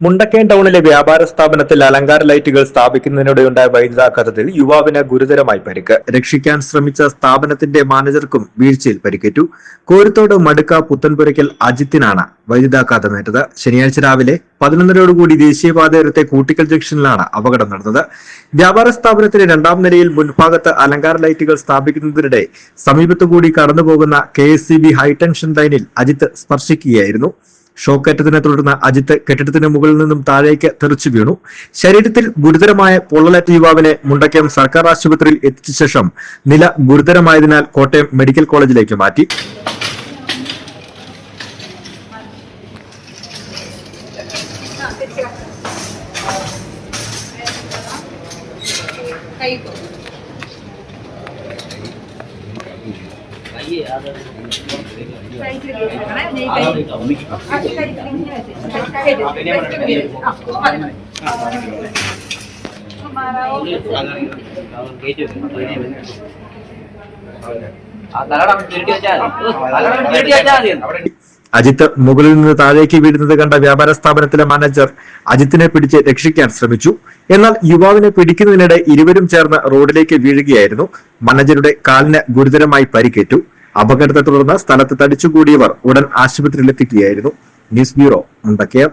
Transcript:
മുണ്ടക്കയം ടൗണിലെ വ്യാപാര സ്ഥാപനത്തിൽ അലങ്കാര ലൈറ്റുകൾ സ്ഥാപിക്കുന്നതിനിടെയുണ്ടായ വൈദ്യുതാഘാതത്തിൽ യുവാവിന് ഗുരുതരമായി പരിക്ക്. രക്ഷിക്കാൻ ശ്രമിച്ച സ്ഥാപനത്തിന്റെ മാനേജർക്കും വീഴ്ചയിൽ പരിക്കേറ്റു. കോരത്തോട് മടുക്ക പുത്തൻപുരയ്ക്കൽ അജിത്തിനാണ് വൈദ്യുതാഘാതമേറ്റത് ശനിയാഴ്ച രാവിലെ പതിനൊന്നരയോടുകൂടി ദേശീയപാതയോരത്തെ കൂട്ടിക്കൽ ജംഗ്ഷനിലാണ് അപകടം നടന്നത്. വ്യാപാര സ്ഥാപനത്തിന്റെ രണ്ടാം നിലയിൽ മുൻഭാഗത്ത് അലങ്കാര ലൈറ്റുകൾ സ്ഥാപിക്കുന്നതിനിടെ സമീപത്തുകൂടി കടന്നുപോകുന്ന K S C B high tension ലൈനിൽ അജിത്ത് സ്പർശിക്കുകയായിരുന്നു. ഷോക്കേറ്റതിനെ തുടർന്ന് അജിത്ത് കെട്ടിടത്തിന് മുകളിൽ നിന്നും താഴേക്ക് തെറിച്ചു വീണു. ശരീരത്തിൽ ഗുരുതരമായ പൊള്ളലേറ്റ യുവാവിനെ മുണ്ടക്കയം സർക്കാർ ആശുപത്രിയിൽ എത്തിച്ച ശേഷം നില ഗുരുതരമായതിനാൽ കോട്ടയം മെഡിക്കൽ കോളേജിലേക്ക് മാറ്റി. തലടം അജിത്ത് മുകളിൽ നിന്ന് താഴേക്ക് വീഴുന്നത് കണ്ട വ്യാപാര സ്ഥാപനത്തിലെ മാനേജർ അജിത്തിനെ പിടിച്ച് രക്ഷിക്കാൻ ശ്രമിച്ചു. എന്നാൽ യുവാവിനെ പിടിക്കുന്നതിനിടെ ഇരുവരും ചേർന്ന് റോഡിലേക്ക് വീഴുകയായിരുന്നു. മാനേജരുടെ കാലിന് ഗുരുതരമായി പരിക്കേറ്റു. അപകടത്തെ തുടർന്ന് സ്ഥലത്ത് തടിച്ചുകൂടിയവർ ഉടൻ ആശുപത്രിയിലെത്തിക്കുകയായിരുന്നു. News bureau Mundakayam.